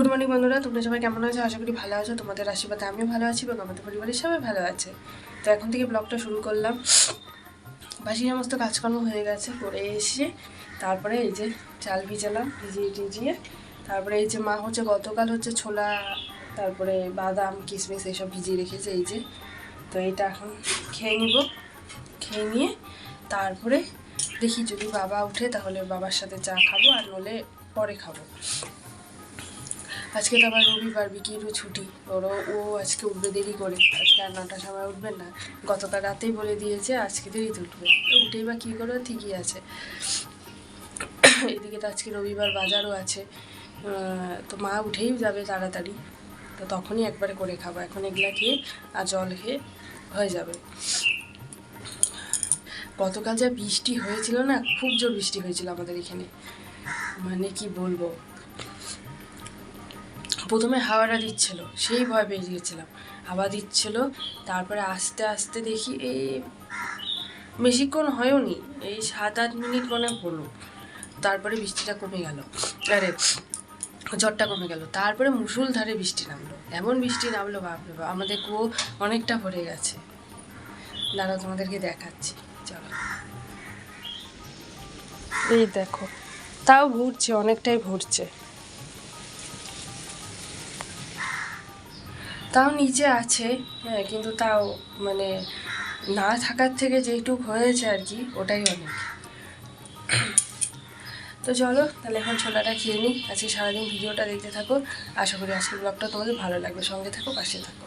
Good morning বন্ধুরা, তোমরা সবাই কেমন আছো? আশা করি ভালো আছো। তোমাদের আশীর্বাদে আমিও ভালো আছি এবং আমাদের পরিবারের সবাই ভালো আছে। তো এখন থেকে ব্লগটা শুরু করলাম। বাসি সমস্ত কাজকর্ম হয়ে গেছে, করে এসে তারপরে এই যে চাল ভিজালাম, ভিজিয়ে টিজিয়ে। তারপরে এই যে মা হচ্ছে, গতকাল হচ্ছে ছোলা, তারপরে বাদাম, কিশমিশ এইসব ভিজিয়ে রেখেছে, এই যে। তো এইটা এখন খেয়ে নিব। খেয়ে নিয়ে তারপরে দেখি যদি বাবা উঠে, তাহলে বাবার সাথে চা খাব আর নলে পরে খাব। আজকে তো আবার রবিবার বিকিরও ছুটি। ওরও ও আজকে উঠবে দেরি করে। আজকে আর নটার সময় উঠবেন না। গতকাল রাতেই বলে দিয়েছে, আজকে দেরিতে উঠবে। তো উঠেই বা কী করবে ঠিকই আছে। এদিকে তো আজকে রবিবার বাজারও আছে। তো মা উঠেই যাবে তাড়াতাড়ি। তো তখনই একবারে করে খাব। এখন এগুলা খেয়ে আর জল খেয়ে হয়ে যাবে। গতকাল যা বৃষ্টি হয়েছিল না, খুব জোর বৃষ্টি হয়েছিল আমাদের এখানে। মানে কি বলব? প্রথমে হাওয়াটা দিচ্ছিল, সেই ভয় পেয়ে গিয়েছিলাম। হাওয়া দিচ্ছিল, তারপরে আস্তে আস্তে দেখি এই বেশিক্ষণ হয়ওনি এই সাত আট মিনিট মনে হলো তারপরে বৃষ্টিটা কমে গেল, আরে ঝড়টা কমে গেল। তারপরে মুসুলধারে বৃষ্টি নামলো, এমন বৃষ্টি নামলো বাপরে বাপ, আমাদের কুয়ো অনেকটা ভরে গেছে। দাঁড়াও, তোমাদেরকে দেখাচ্ছি, চলো। এই দেখো, তাও ভরছে, অনেকটাই ভরছে। তাও নিচে আছে। হ্যাঁ কিন্তু তাও মানে না থাকার থেকে যেটুক হয়েছে আর কি, ওটাই অনেক। তো চলো, তাহলে এখন ছোলাটা খেয়ে নিই। আজকে সারাদিন ভিডিওটা দেখতে থাকো। আশা করি আজকের ব্লগটা তোমাদের ভালো লাগবে। সঙ্গে থাকো, পাশে থাকো।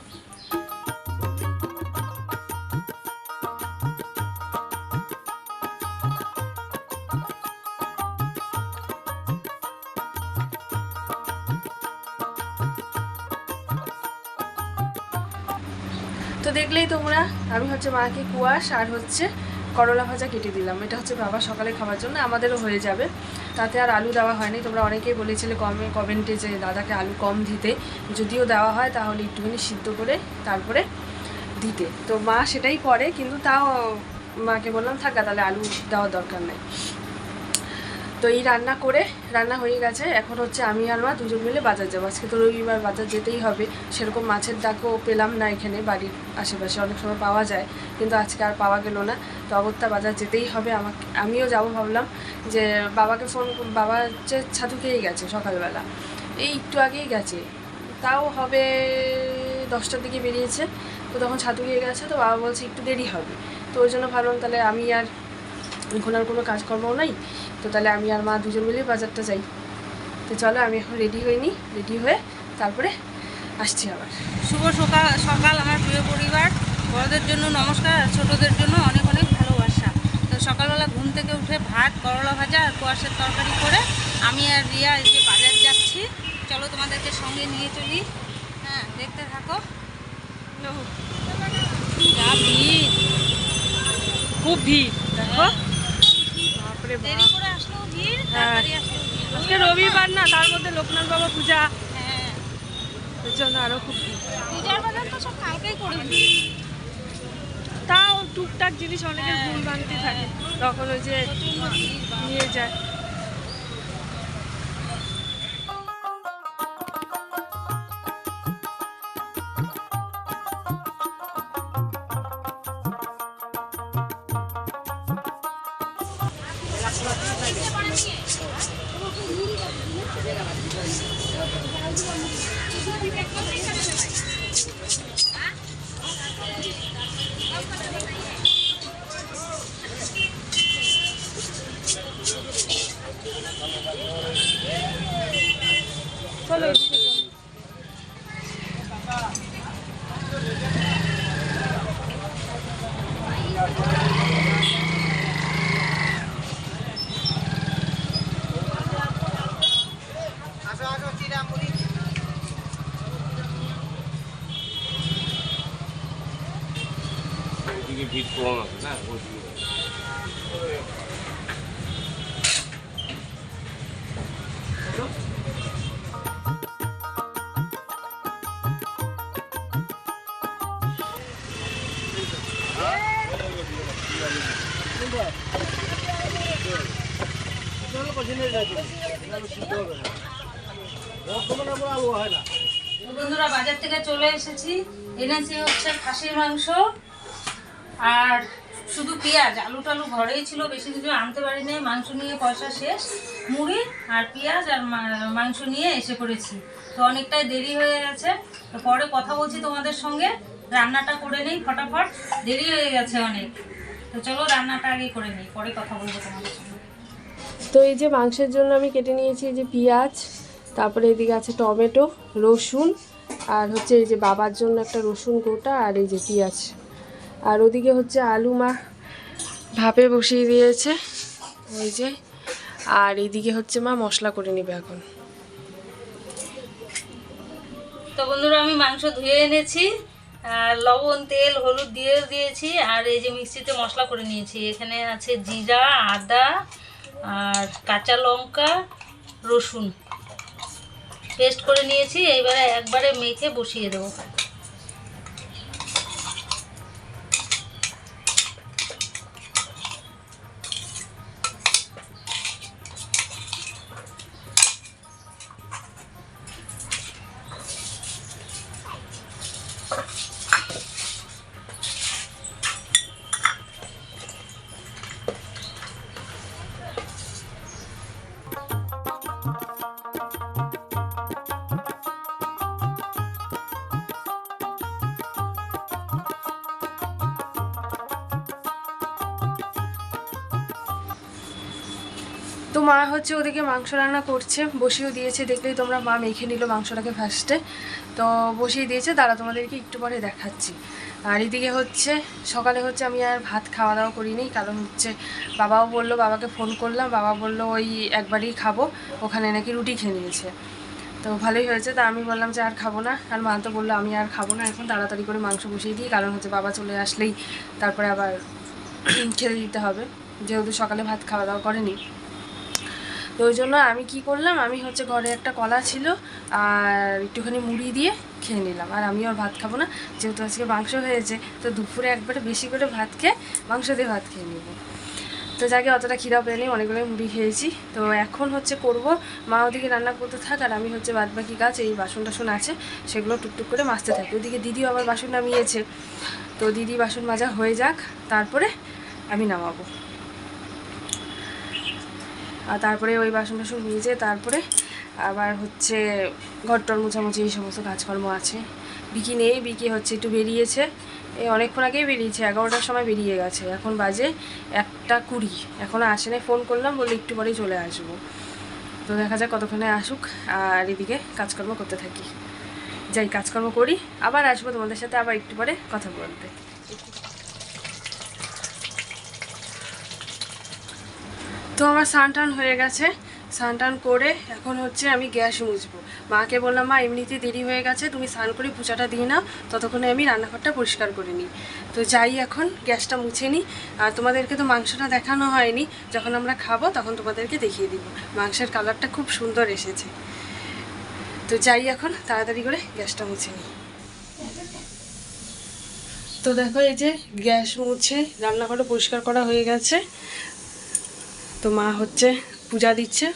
তো দেখলেই তোমরা, আমি হচ্ছে মাকে কুয়াশ আর হচ্ছে করলা ভাজা কেটে দিলাম। এটা হচ্ছে বাবা সকালে খাওয়ার জন্য, আমাদেরও হয়ে যাবে। তাতে আর আলু দেওয়া হয়নি। তোমরা অনেকেই বলেছিলে কমে কমেন্টে যে দাদাকে আলু কম দিতে। যদিও দেওয়া হয়, তাহলে একটুখানি সিদ্ধ করে তারপরে দিতে। তো মা সেটাই করে, কিন্তু তাও মাকে বললাম, থাকা তাহলে আলু দেওয়ার দরকার নেই। তো এই রান্না করে রান্না হয়ে গেছে। এখন হচ্ছে আমি আর মা দুজন মিলে বাজার যাব। আজকে তো রবিবার, বাজার যেতেই হবে। সেরকম মাছের ডাকও পেলাম না এখানে, বাড়ির আশেপাশে অনেক সময় পাওয়া যায়। কিন্তু আজকে আর পাওয়া গেল না। তো অগত্যা বাজার যেতেই হবে। আমাকে, আমিও যাব ভাবলাম যে বাবাকে ফোন বাবা হচ্ছে ছাতু খেয়েই গেছে সকালবেলা। এই একটু আগেই গেছে। তাও হবে দশটার দিকে বেরিয়েছে। তো তখন ছাতু খেয়ে গেছে। তো বাবা বলছে একটু দেরি হবে। তো ওই জন্য ভাবলাম তাহলে আমি আর এখন আর কোনো কাজকর্মও নাই। তো তাহলে আমি আর মা দুজন মিলেই বাজারটা যাই। তো চলো আমি এখন রেডি হইনি রেডি হয়ে তারপরে আসছি আবার। শুভ সকাল সকাল আমার প্রিয় পরিবার। বড়দের জন্য নমস্কার আর ছোটদের জন্য অনেক অনেক ভালোবাসা। তো সকালবেলা ঘুম থেকে উঠে ভাত করলা ভাজা আর কুয়াশের তরকারি করে আমি আর রিয়া এই যে বাজার যাচ্ছি। চলো তোমাদেরকে সঙ্গে নিয়ে চলি। হ্যাঁ দেখতে থাকো। যা ভিড়। খুব ভিড় দেখো। বাপরে ভিড় আজকে রবিবার না তার মধ্যে লোকনাথ বাবা পূজা। এর জন্য আরও খুব তাও টুকটাক জিনিস অনেকের ভুল বানতে থাকে। তখন ওই যে নিয়ে যায়। চলো এদিকে ভিড় কম আছে না ওইদিকে বন্ধুরা, বাজার থেকে চলে এসেছি। এনেছি হচ্ছে খাসির মাংস আর শুধু পেঁয়াজ। আলু টালু ঘরেই ছিল, বেশি কিছু আনতে পারি নাই মাংস নিয়ে পয়সা শেষ। মুড়ি আর পেঁয়াজ আর মাংস নিয়ে এসে পড়েছি। তো অনেকটাই দেরি হয়ে গেছে। পরে কথা বলছি তোমাদের সঙ্গে। রান্নাটা করে নেই, ফটাফট। দেরি হয়ে গেছে অনেক। তো চলো রান্নাটা আগে করে নিই পরে কথা বলব তোমাদের সঙ্গে। তো এই যে মাংসের জন্য আমি কেটে নিয়েছি এই যে পেঁয়াজ তারপরে এদিকে আছে টমেটো রসুন আর হচ্ছে এই যে বাবার জন্য একটা রসুন গোটা আর এই যে পেঁয়াজ। আর ওদিকে হচ্ছে আলু মা ভাপে বসিয়ে দিয়েছে ওই যে। আর এইদিকে হচ্ছে মা মশলা করে নেবে এখন। তো বন্ধুরা আমি মাংস ধুয়ে এনেছি। লবণ, তেল, হলুদ দিয়ে দিয়েছি। আর এই যে মিক্সিতে মশলা করে নিয়েছি। এখানে আছে জিরা, আদা আর কাঁচা লঙ্কা, রসুন। পেস্ট করে নিয়েছি। এইবারে একবারে মেখে বসিয়ে দেবো। মা হচ্ছে ওদিকে মাংস রান্না করছে, বসিয়েও দিয়েছে, দেখলেই তোমরা মা মেখে নিল মাংসটাকে ফার্স্টে তো বসিয়ে দিয়েছে তারা তোমাদেরকে একটু পরে দেখাচ্ছি। আর এদিকে হচ্ছে, সকালে হচ্ছে আমি আর ভাত খাওয়া দাওয়া করিনি, কারণ হচ্ছে বাবাও বলল, বাবাকে ফোন করলাম, বাবা বলল ওই একবারই খাব, ওখানে নাকি রুটি খেয়ে নিয়েছে। তো ভালোই হয়েছে, তা আমি বললাম যে আর খাব না, আর মা তো বলল আমি আর খাব না, এখন তাড়াতাড়ি করে মাংস বসিয়ে দিই, কারণ হচ্ছে বাবা চলে আসলেই তারপরে আবার খেতে দিতে হবে, যেহেতু সকালে ভাত খাওয়া দাওয়া করেনি। তো ওই জন্য আমি কি করলাম, আমি হচ্ছে ঘরে একটা কলা ছিল, আর একটুখানি মুড়ি দিয়ে খেয়ে নিলাম। আর আমি আর ভাত খাব না, যেহেতু আজকে মাংস হয়েছে, তো দুপুরে একবারে বেশি করে ভাত খেয়ে, মাংস দিয়ে ভাত খেয়ে নেব। তো যাকে অতটা খিদা পেয়নি অনেকগুলো মুড়ি খেয়েছি। তো এখন হচ্ছে করব, মা ওদিকে রান্না করতে থাক, আর আমি হচ্ছে বাদ বাকি কাজ, এই বাসন টাসন আছে, সেগুলো টুকটুক করে মাজতে থাকি। ওদিকে দিদিও আবার বাসন নামিয়েছে। তো দিদি বাসন মাজা হয়ে যাক, তারপরে আমি নামাবো। তারপরে ওই বাসন টাসন মেজে তারপরে আবার হচ্ছে ঘর টর মোছামুছি এই সমস্ত কাজকর্ম আছে। বিকি নেই, বিকি হচ্ছে একটু বেরিয়েছে। এই অনেকক্ষণ আগেই বেরিয়েছে, এগারোটার সময় বেরিয়ে গেছে। এখন বাজে একটা কুড়ি। এখনও আসে নাই ফোন করলাম বলে একটু পরেই চলে আসব। তো দেখা যাক কতক্ষণে আসুক আর এদিকে কাজকর্ম করতে থাকি। যাই, কাজকর্ম করি, আবার আসব তোমাদের সাথে আবার একটু পরে কথা বলতে। তো আমার স্নান হয়ে গেছে। স্নান করে এখন হচ্ছে আমি গ্যাস মুছবো। মাকে বললাম, মা এমনিতে দেরি হয়ে গেছে, তুমি স্নান করে পূজাটা দিয়ে নাও, ততক্ষণে আমি রান্নাঘরটা পরিষ্কার করে নিই। তো যাই এখন, গ্যাসটা মুছে নিই। আর তোমাদেরকে তো মাংসটা দেখানো হয়নি, যখন আমরা খাব তখন তোমাদেরকে দেখিয়ে দিব। মাংসের কালারটা খুব সুন্দর এসেছে। তো যাই এখন, তাড়াতাড়ি করে গ্যাসটা মুছে নিই। তো দেখো, এই যে গ্যাস মুছে রান্নাঘরটা পরিষ্কার করা হয়ে গেছে। তো মা হচ্ছে পূজা দিচ্ছে।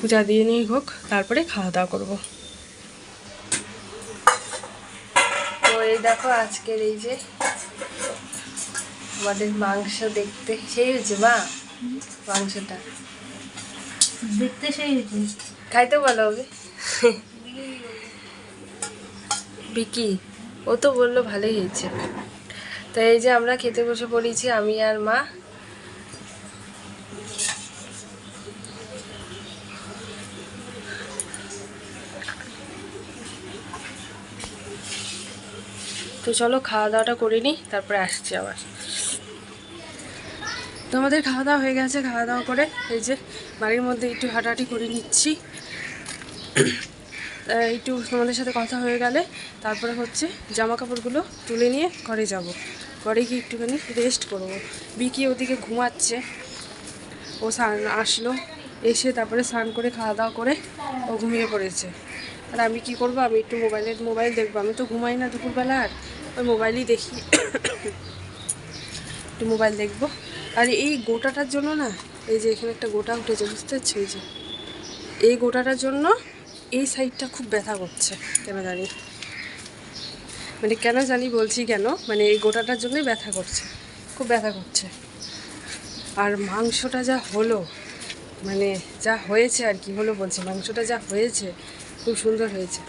পূজা দিয়ে নিয়ে হোক তারপরে খাওয়া দাওয়া করব। তো এই দেখো আজকের এই যে আমাদের মাংস দেখতে। সেই হয়েছে মা? মাংসটা? দেখতে সেই হয়েছে। খাইতে ভালো হবে। বিকি ও তো বলল ভালোই হয়েছে। তো এই যে আমরা খেতে বসে পড়েছি আমি আর মা। তো চলো খাওয়া দাওয়াটা করে নিই, তারপরে আসছি আবার। তো আমাদের খাওয়া দাওয়া হয়ে গেছে, খাওয়া দাওয়া করে এই যে বাড়ির মধ্যে একটু হাঁটাহাঁটি করে নিচ্ছি। একটু তোমাদের সাথে কথা হয়ে গেলে তারপরে হচ্ছে জামা কাপড়গুলো তুলে নিয়ে ঘরে যাব। ঘরে গিয়ে একটুখানি রেস্ট করব। বিকি ওদিকে ঘুমাচ্ছে। ও স্নান আসলো, এসে তারপরে স্নান করে খাওয়া দাওয়া করে ও ঘুমিয়ে পড়েছে। আর আমি কি করব? আমি একটু মোবাইলের মোবাইল দেখব। আমি তো ঘুমাই না দুপুরবেলা, আর ওই মোবাইলই দেখি। একটু মোবাইল দেখব। আর এই গোটাটার জন্য না, এই যে এখানে একটা গোটা উঠেছে, বুঝতে পারছ? এই যে, এই গোটাটার জন্য এই সাইডটা খুব ব্যথা করছে, কেন জানি? মানে কেন জানি বলছি কেন? মানে এই গোটাটার জন্যই ব্যথা করছে, খুব ব্যথা করছে। আর মাংসটা যা হলো মানে যা হয়েছে আর কি হলো বলছে, মাংসটা যা হয়েছে খুব সুন্দর হয়েছে।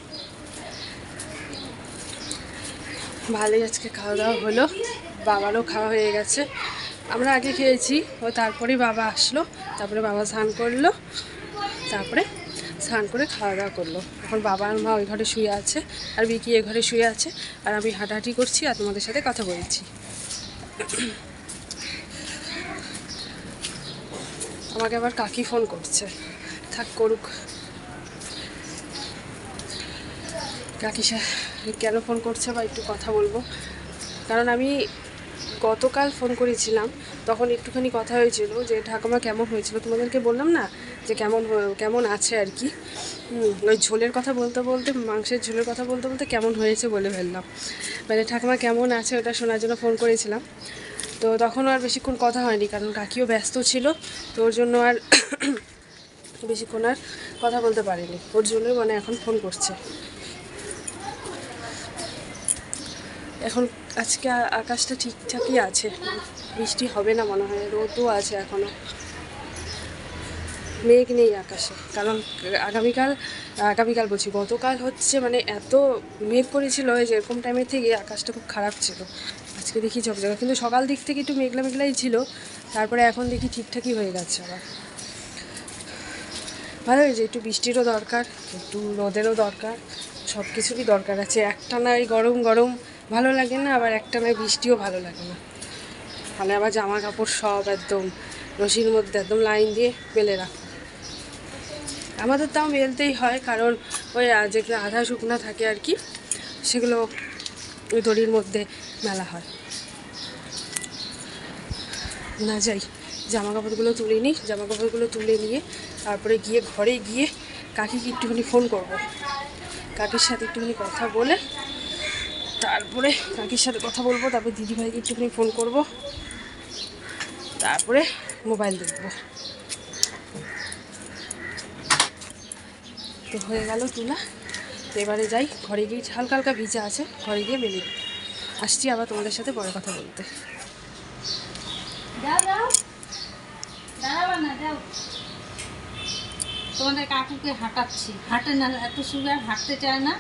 ভালোই আজকে খাওয়া দাওয়া হলো। বাবারও খাওয়া হয়ে গেছে। আমরা আগে খেয়েছি, ও তারপরেই বাবা আসলো, তারপরে বাবা স্নান করল, তারপরে স্নান করে খাওয়া দাওয়া করল। এখন বাবা আর মা ওই ঘরে শুয়ে আছে, আর বিকি এ ঘরে শুয়ে আছে, আর আমি হাঁটাহাঁটি করছি, আর তোমাদের সাথে কথা বলছি। আমাকে আবার কাকি ফোন করছে। থাক করুক। কাকি সা- কেন ফোন করছে বা একটু কথা বলব? কারণ আমি গতকাল ফোন করেছিলাম, তখন একটুখানি কথা হয়েছিল যে, ঠাকুমা, কেমন হয়েছিল? তোমাদেরকে বললাম না যে, কেমন কেমন আছে আর কি? ওই ঝোলের কথা বলতে বলতে, মাংসের ঝোলের কথা বলতে বলতে কেমন হয়েছে বলে ফেললাম। মানে ঠাকুমা, কেমন আছে? ওটা শোনার জন্য ফোন করেছিলাম। তো তখন আর বেশিক্ষণ কথা হয়নি, কারণ কাকিও ব্যস্ত ছিল, তো ওর জন্য আর বেশিক্ষণ আর কথা বলতে পারিনি। ওর জন্যই মানে এখন ফোন করছে। এখন আজকে আকাশটা ঠিকঠাকই আছে। বৃষ্টি হবে না মনে হয়, রোদও আছে এখনও মেঘ নেই আকাশে, কারণ আগামীকাল আগামীকাল বলছি, গতকাল হচ্ছে মানে এত মেঘ করেছিল যে এরকম টাইমের থেকে আকাশটা খুব খারাপ ছিল। আজকে দেখি ঝকঝকা, কিন্তু সকাল দিক থেকে একটু মেঘলা মেঘলাই ছিল, তারপরে এখন দেখি ঠিকঠাকই হয়ে গেছে আবার। ভালো হয়েছে, একটু বৃষ্টিরও দরকার, একটু রোদেরও দরকার সব কিছুরই দরকার আছে। একটা নাই গরম গরম ভালো লাগে না, আবার একটা নাই বৃষ্টিও ভালো লাগে না। তাহলে আবার জামা কাপড় সব একদম রশির মধ্যে একদম লাইন দিয়ে বেলে রাখো। আমাদের তাও মেলতেই হয়, কারণ ওই যেগুলো আধা শুকনো থাকে আর কি, সেগুলো ওই দড়ির মধ্যে মেলা হয়। না যাই জামা কাপড়গুলো তুলে নিই জামা কাপড়গুলো তুলে নিয়ে তারপরে গিয়ে ঘরে গিয়ে কাকিকে একটুখানি ফোন করব। কাকির সাথে একটুখানি কথা বলে তারপরে কাকির সাথে কথা বলব, তারপরে দিদিভাইকে একটুখানি ফোন করব, তারপরে মোবাইল দেখব। তো হয়ে গেল তুলা তো এবারে যাই, ঘরে গিয়ে হালকা হালকা ভিজা আছে, ঘরে গিয়ে মেলে আসছি আবার তোমাদের সাথে পরে কথা বলতে। তোমাদের কাকুকে হাঁটাচ্ছি। হাঁটে না, এত সুগার হাঁটতে চায় না।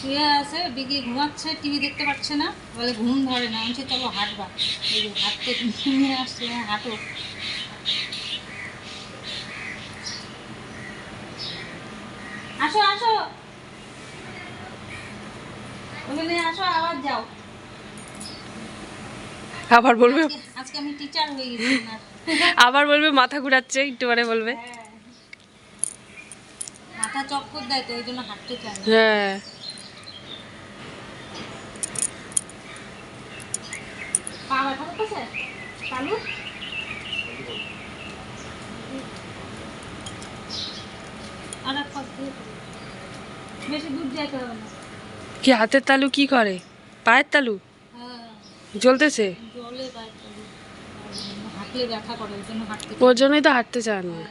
শুয়ে আছে বিগি ঘুমাচ্ছে টিভি দেখতে পাচ্ছে না বলে ঘুম ধরে না আমি চলো হাঁটবা। এই যে হাঁটতে নিয়ে আসছে হাঁটো। আসো আসো। ওখানে আসো আবার যাও। আবার বলবে? আজকে- আমি টিচার হয়ে গেছি আবার বলবে মাথা ঘুরাচ্ছে একটু পরে বলবে। হ্যাঁ। মাথা চক্কর দেয় তো ওই জন্য হাঁটতে চায় হ্যাঁ। পা ব্যথা করতেছে চালু আর এক পাশ দিয়ে বেশি দূর যেতে হবে না। কি হাতের তালু কি করে? পায়ের তালু? হ্যাঁ। জ্বলতেছে? চায় ওর জন্যই তো হাঁটতে চান না।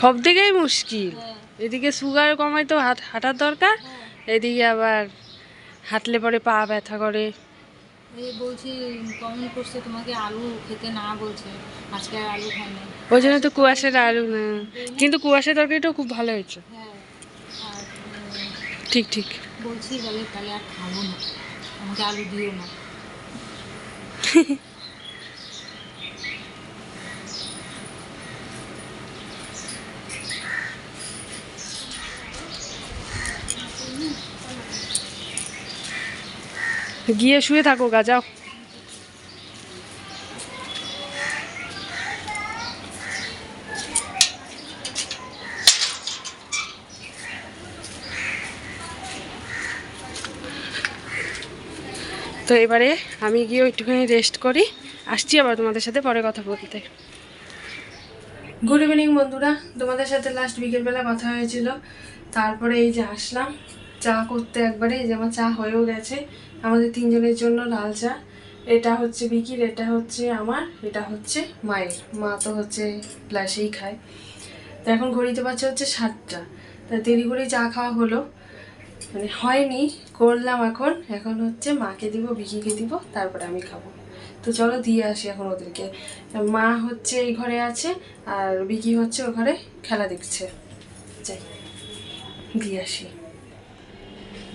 সব দিকেই মুশকিল। হ্যাঁ। এদিকে সুগার কমাই তো হাট হাঁটার দরকার হ্যাঁ। এদিকে আবার হাঁটলে পরে পা ব্যথা করে। বলছি কমেন্ট করছে তোমাকে আলু খেতে না বলছে। আজকে আলু খাই ওই জন্য তো কুয়াশার আলু না। কিন্তু কুয়াশার তরকারিটাও খুব ভালো হয়েছে। হ্যাঁ ঠিক ঠিক। বলছি বলে তাহলে আর খাব না। আমাকে আলু দিও না। গিয়ে শুয়ে থাকো গা, যাও। তো এবারে আমি গিয়ে একটুখানি রেস্ট করি। আসছি আবার তোমাদের সাথে পরে কথা বলতে। গুড ইভিনিং বন্ধুরা। তোমাদের সাথে লাস্ট বিকেলবেলা কথা হয়েছিল। তারপরে এই যে আসলাম, চা করতে একবারে, এই যে আমার চা হয়েও গেছে। আমাদের তিনজনের জন্য লাল চা। এটা হচ্ছে বিকির, এটা হচ্ছে আমার, এটা হচ্ছে মায়ের। মা তো হচ্ছে গ্লাসেই খায়। তো এখন ঘড়িতে পাচ্ছে হচ্ছে সাতটা। তা দেরি করে চা খাওয়া হলো। মানে হয়নি, করলাম এখন। এখন হচ্ছে মাকে দিব, বিকিকে দিব, তারপরে আমি খাব। তো চলো দিয়ে আসি এখন ওদেরকে। মা হচ্ছে এই ঘরে আছে, আর বিকি হচ্ছে ও ঘরে খেলা দেখছে। যাই, দিয়ে আসি।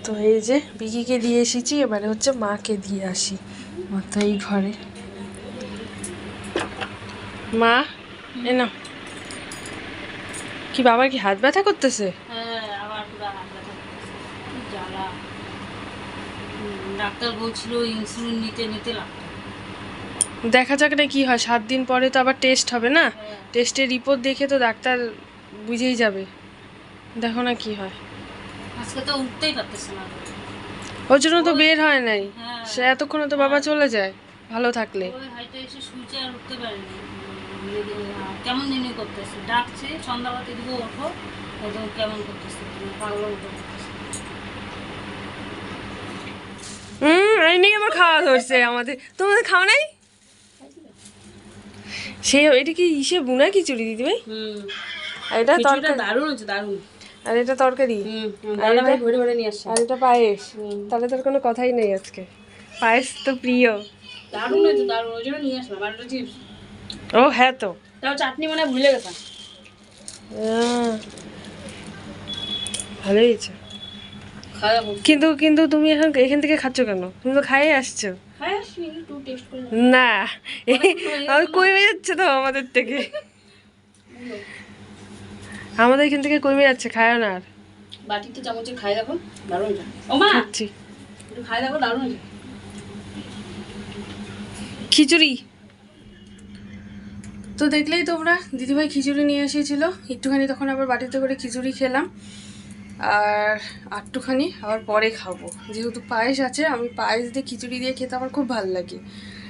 তো এই যে বিকিকে দিয়ে এসেছি এবারে হচ্ছে মাকে দিয়ে আসি মা তো এই ঘরে। মা এ না কি বাবার কি হাত ব্যথা করতেছে? হ্যাঁ ডাক্তার বলছিল ইনসুলিন নিতে নিতে দেখা যাক না কি হয় সাত দিন পরে তো আবার টেস্ট হবে না? হ্যাঁ। টেস্টের রিপোর্ট দেখে তো ডাক্তার বুঝেই যাবে। দেখো না কি হয়। আজকে তো উঠতেই পারতেছে না। ওর জন্য তো বের হয় নাই। হ্যাঁ। সে এতক্ষণে তো বাবা চলে যায় ভালো থাকলে। হাইটে এসে শুয়েছে আর উঠতে পারেনি। উম, লেগে, আহ, কেমন জানি করতেছে? ডাকছে সন্ধ্যাবাতি দিব ওঠো একদম কেমন করতেছে? পাগলের করতেছে। হুম এই নিয়ে খাওয়া ধরছে আমাদের। তোমাদের খাওয়া নাই? সে এটা কি ইসে বুনা খিচুড়ি দিদি ভাই? হুম। এটা তরকারি দারুণ হচ্ছে দারুণ। আর এটা তরকারি? আর এটা পায়েস। তাহলে তোর কোনো কথাই নেই আজকে। পায়েস তো প্রিয়। ও হ্যাঁ তো। তাও চাটনি মানে ভুলে গেছে। ভালোই হয়েছে। কিন্তু কিন্তু তুমি এখন এখান থেকে খাচ্ছ কেন? তুমি তো খাইয়ে আসছো। না। কমে যাচ্ছে তো আমাদের থেকে। আমাদের এখান থেকে কমে যাচ্ছে খায় না আর। বাটিতে চামচে খাই দেখো দারুণ ও মা! খাচ্ছি। একটু খাই দেখো দারুণ খিচুড়ি। তো দেখলেই তোমরা দিদিভাই খিচুড়ি নিয়ে এসেছিল। একটুখানি তখন আবার বাটিতে করে খিচুড়ি খেলাম। আর আটটুখানি আবার পরে খাব। যেহেতু পায়েস আছে আমি পায়েস দিয়ে খিচুড়ি দিয়ে খেতে আমার খুব ভালো লাগে।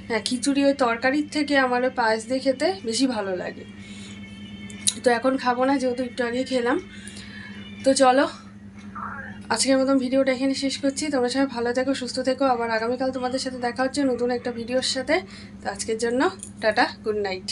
হ্যাঁ খিচুড়ি ওই তরকারির থেকে আমার ওই পায়েস দিয়ে খেতে বেশি ভালো লাগে। তো এখন খাব না, যেহেতু একটু আগে খেলাম। তো চলো, আজকের মতন ভিডিওটা এখানে শেষ করছি। তোমরা সবাই ভালো থেকো, সুস্থ থেকো। আবার আগামীকাল তোমাদের সাথে দেখা হচ্ছে নতুন একটা ভিডিওর সাথে। তো আজকের জন্য টাটা, গুড নাইট।